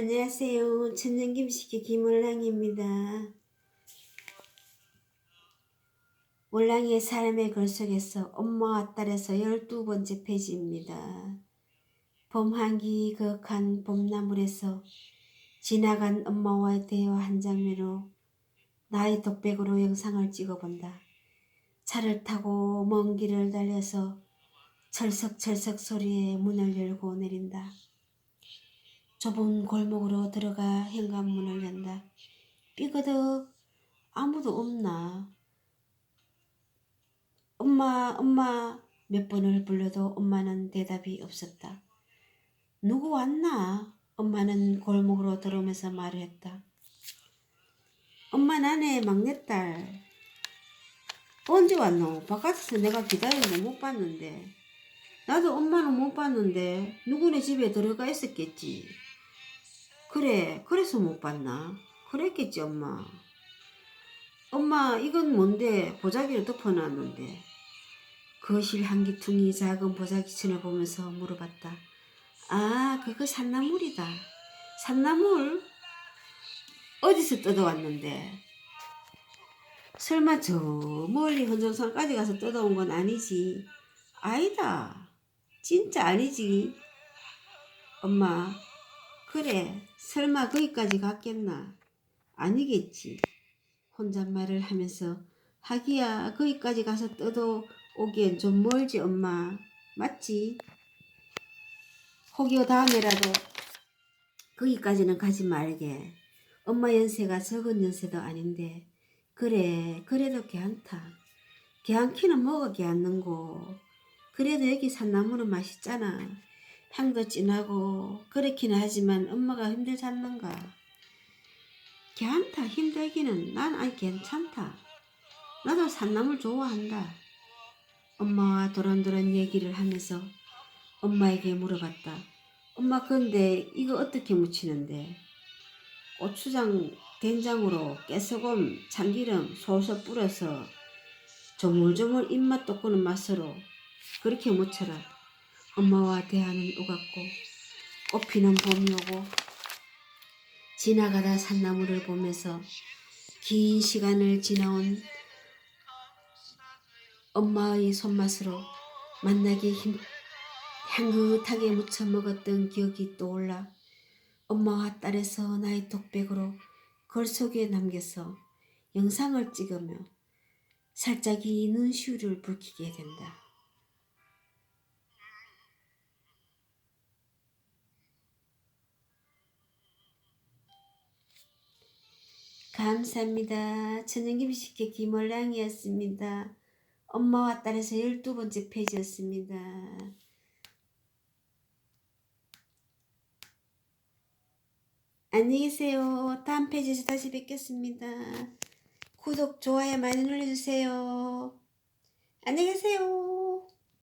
안녕하세요. 천년김식의 김월랑입니다. 월랑이의 사람의 글 속에서 엄마와 딸에서 열두 번째 페이지입니다. 봄한기 그윽한 봄나물에서 지나간 엄마와의 대화 한 장면으로 나의 독백으로 영상을 찍어본다. 차를 타고 먼 길을 달려서 철석철석 소리에 문을 열고 내린다. 좁은 골목으로 들어가 현관문을 연다. 삐그덕 아무도 없나? 엄마 엄마 몇 번을 불러도 엄마는 대답이 없었다. 누구 왔나? 엄마는 골목으로 들어오면서 말을 했다. 엄마 나네 막내딸. 언제 왔노? 바깥에서 내가 기다리는 거 못 봤는데. 나도 엄마는 못 봤는데 누구네 집에 들어가 있었겠지. 그래, 그래서 못 봤나? 그랬겠지, 엄마. 엄마, 이건 뭔데? 보자기를 덮어놨는데. 거실 한기퉁이 작은 보자기천을 보면서 물어봤다. 아, 그거 산나물이다. 산나물? 어디서 뜯어왔는데? 설마 저 멀리 헌정산까지 가서 뜯어온 건 아니지? 아니다. 진짜 아니지. 엄마, 그래, 설마 거기까지 갔겠나? 아니겠지. 혼잣말을 하면서 하기야 거기까지 가서 뜯어오기엔 좀 멀지 엄마. 맞지? 혹여 다음에라도 거기까지는 가지 말게. 엄마 연세가 적은 연세도 아닌데 그래 그래도 괜찮다. 괜찮기는 뭐가 괜찮는고. 그래도 여기 산나물은 맛있잖아. 향도 진하고 그렇기는 하지만 엄마가 힘들잖는가. 괜찮다 힘들기는 난 아니 괜찮다. 나도 산나물 좋아한다. 엄마와 도란도란 얘기를 하면서 엄마에게 물어봤다. 엄마 근데 이거 어떻게 무치는데? 고추장 된장으로 깨소금 참기름 솔솔 뿌려서 조물조물 입맛 돋구는 맛으로 그렇게 무쳐라. 엄마와 대하는 오갔고 꽃피는 봄이 오고 지나가다 산나무를 보면서 긴 시간을 지나온 엄마의 손맛으로 만나기 힘, 향긋하게 무쳐 먹었던 기억이 떠올라 엄마와 딸에서 나의 독백으로 글 속에 남겨서 영상을 찍으며 살짝이 눈시울을 붉히게 된다. 감사합니다. 천연김식의 김월랑이었습니다. 엄마와 딸에서 열두 번째 페이지였습니다. 안녕히 계세요. 다음 페이지에서 다시 뵙겠습니다. 구독, 좋아요 많이 눌러주세요. 안녕히 계세요.